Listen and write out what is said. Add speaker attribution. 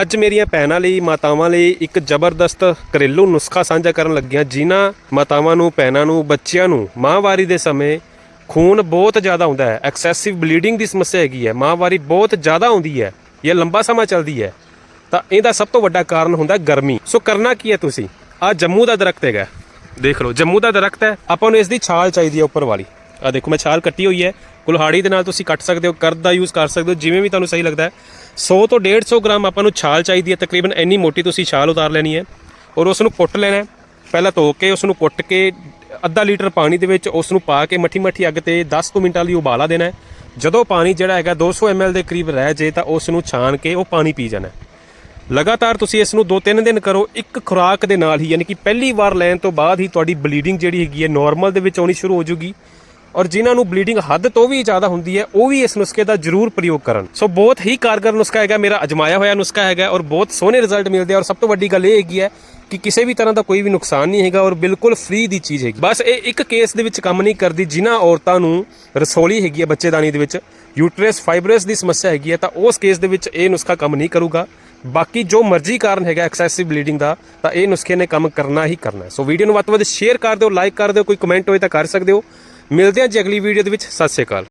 Speaker 1: ਅੱਜ ਮੇਰੀਆਂ ਭੈਣਾਂ ਲਈ, ਮਾਤਾਵਾਂ ਲਈ ਇੱਕ ਜ਼ਬਰਦਸਤ ਘਰੇਲੂ ਨੁਸਖਾ ਸਾਂਝਾ ਕਰਨ ਲੱਗੀਆਂ ਜਿਨ੍ਹਾਂ ਮਾਤਾਵਾਂ ਨੂੰ, ਭੈਣਾਂ ਨੂੰ, ਬੱਚਿਆਂ ਨੂੰ ਮਾਹਵਾਰੀ ਦੇ ਸਮੇਂ ਖੂਨ ਬਹੁਤ ਜ਼ਿਆਦਾ ਆਉਂਦਾ ਹੈ। ਐਕਸੈਸਿਵ ਬਲੀਡਿੰਗ ਦੀ ਸਮੱਸਿਆ ਹੈਗੀ ਹੈ। ਮਾਹਵਾਰੀ ਬਹੁਤ ਜ਼ਿਆਦਾ ਆਉਂਦੀ ਹੈ। ਇਹ ਲੰਬਾ ਸਮਾਂ ਚੱਲਦੀ ਹੈ। ਤਾਂ ਇਹਦਾ ਸਭ ਤੋਂ ਵੱਡਾ ਕਾਰਨ ਹੁੰਦਾ ਗਰਮੀ। ਸੋ ਕਰਨਾ ਕੀ ਹੈ ਤੁਸੀਂ? ਆ ਜੰਮੂ ਦਾ ਦਰਖਤ ਹੈਗਾ। ਦੇਖ ਲਓ, ਜੰਮੂ ਦਾ ਦਰਖਤ ਹੈ। ਆਪਾਂ ਨੂੰ ਇਸ ਦੀ ਛਾਲ ਚਾਹੀਦੀ ਹੈ ਉੱਪਰ ਵਾਲੀ। ਆ ਦੇਖੋ, ਮੈਂ ਛਾਲ ਕੱਟੀ ਹੋਈ ਹੈ। ਕੁਲਹਾੜੀ ਦੇ ਨਾਲ ਤੁਸੀਂ ਕੱਟ ਸਕਦੇ ਹੋ, ਕਰਦ ਦਾ ਯੂਜ਼ ਕਰ ਸਕਦੇ ਹੋ, ਜਿਵੇਂ ਵੀ ਤੁਹਾਨੂੰ ਸਹੀ ਲੱਗਦਾ ਹੈ। 100 ਤੋਂ 150 ਗ੍ਰਾਮ ਆਪਾਂ ਨੂੰ ਛਾਲ ਚਾਹੀਦੀ ਹੈ, ਤਕਰੀਬਨ ਇੰਨੀ ਮੋਟੀ ਤੁਸੀਂ ਛਾਲ ਉਤਾਰ ਲੈਣੀ ਹੈ। ਔਰ ਉਸ ਨੂੰ ਕੁੱਟ ਲੈਣਾ ਹੈ। ਪਹਿਲਾਂ ਧੋ ਕੇ ਉਸ ਨੂੰ ਕੁੱਟ ਕੇ ਅੱਧਾ ਲੀਟਰ ਪਾਣੀ ਦੇ ਵਿੱਚ ਉਸ ਨੂੰ ਪਾ ਕੇ ਮੱਠੀ ਮੱਠੀ ਅੱਗ ਤੇ 10 ਕੁ ਮਿੰਟਾਂ ਲਈ ਉਬਾਲਾ ਦੇਣਾ ਹੈ। ਜਦੋਂ ਪਾਣੀ ਜਿਹੜਾ ਹੈਗਾ 200 ml ਦੇ ਕਰੀਬ ਰਹਿ ਜੇ ਤਾਂ ਉਸ ਨੂੰ ਛਾਣ ਕੇ ਉਹ ਪਾਣੀ ਪੀ ਜਾਣਾ ਲਗਾਤਾਰ ਤੁਸੀਂ ਇਸ ਨੂੰ 2-3 ਦਿਨ ਕਰੋ, ਇੱਕ ਖੁਰਾਕ ਦੇ ਨਾਲ ਹੀ, ਯਾਨੀ ਕਿ ਪਹਿਲੀ ਵਾਰ ਲੈਣ ਤੋਂ ਬਾਅਦ ਹੀ ਤੁਹਾਡੀ ਬਲੀਡਿੰਗ ਜਿਹੜੀ ਹੈਗੀ ਹੈ ਨਾਰਮਲ ਦੇ ਵਿੱਚ ਆਉਣੀ ਸ਼ੁਰੂ ਹੋ ਜੂਗੀ ਔਰ ਜਿਨ੍ਹਾਂ ਨੂੰ ਬਲੀਡਿੰਗ ਹੱਦ ਤੋਂ ਵੀ ਜ਼ਿਆਦਾ ਹੁੰਦੀ ਹੈ, ਉਹ ਵੀ ਇਸ ਨੁਸਖੇ ਦਾ ਜ਼ਰੂਰ ਪ੍ਰਯੋਗ ਕਰਨ। ਸੋ ਬਹੁਤ ਹੀ ਕਾਰਗਰ ਨੁਸਖਾ ਹੈਗਾ, ਮੇਰਾ ਅਜਮਾਇਆ ਹੋਇਆ ਨੁਸਖਾ ਹੈਗਾ ਔਰ ਬਹੁਤ ਸੋਹਣੇ ਰਿਜ਼ਲਟ ਮਿਲਦੇ ਆ ਔਰ ਸਭ ਤੋਂ ਵੱਡੀ ਗੱਲ ਇਹ ਹੈਗੀ ਹੈ ਕਿ ਕਿਸੇ ਵੀ ਤਰ੍ਹਾਂ ਦਾ ਕੋਈ ਵੀ ਨੁਕਸਾਨ ਨਹੀਂ ਹੈਗਾ ਔਰ ਬਿਲਕੁਲ ਫ੍ਰੀ ਦੀ ਚੀਜ਼ ਹੈਗੀ। ਬਸ ਇਹ ਇੱਕ ਕੇਸ ਦੇ ਵਿੱਚ ਕੰਮ ਨਹੀਂ ਕਰਦੀ ਜਿਨ੍ਹਾਂ ਔਰਤਾਂ ਨੂੰ ਰਸੋਲੀ ਹੈਗੀ ਹੈ ਬੱਚੇਦਾਨੀ ਦੇ ਵਿੱਚ। ਯੂਟਰਸ ਫਾਈਬਰਸ ਦੀ ਸਮੱਸਿਆ ਹੈਗੀ ਹੈ ਤਾਂ ਉਸ ਕੇਸ ਦੇ ਵਿੱਚ ਇਹ ਨੁਸਖਾ ਕੰਮ ਨਹੀਂ ਕਰੂਗਾ। ਬਾਕੀ ਜੋ ਮਰਜ਼ੀ ਕਾਰਨ ਹੈਗਾ ਐਕਸੈਸਿਵ ਬਲੀਡਿੰਗ ਦਾ, ਤਾਂ ਇਹ ਨੁਸਖੇ ਨੇ ਕੰਮ ਕਰਨਾ ਹੀ ਕਰਨਾ ਸੋ ਵੀਡੀਓ ਨੂੰ ਵੱਧ ਤੋਂ ਵੱਧ ਸ਼ੇਅਰ ਕਰ ਦਿਓ ਲਾਈਕ ਕਰ ਦਿਓ, ਕੋਈ ਕਮੈਂਟ ਹੋਏ ਤਾਂ ਕਰ ਸਕਦੇ ਹੋ। ਮਿਲਦੇ ਹਾਂ ਜੀ ਅਗਲੀ ਵੀਡੀਓ ਦੇ ਵਿੱਚ। ਸਤਿ ਸ਼੍ਰੀ ਅਕਾਲ।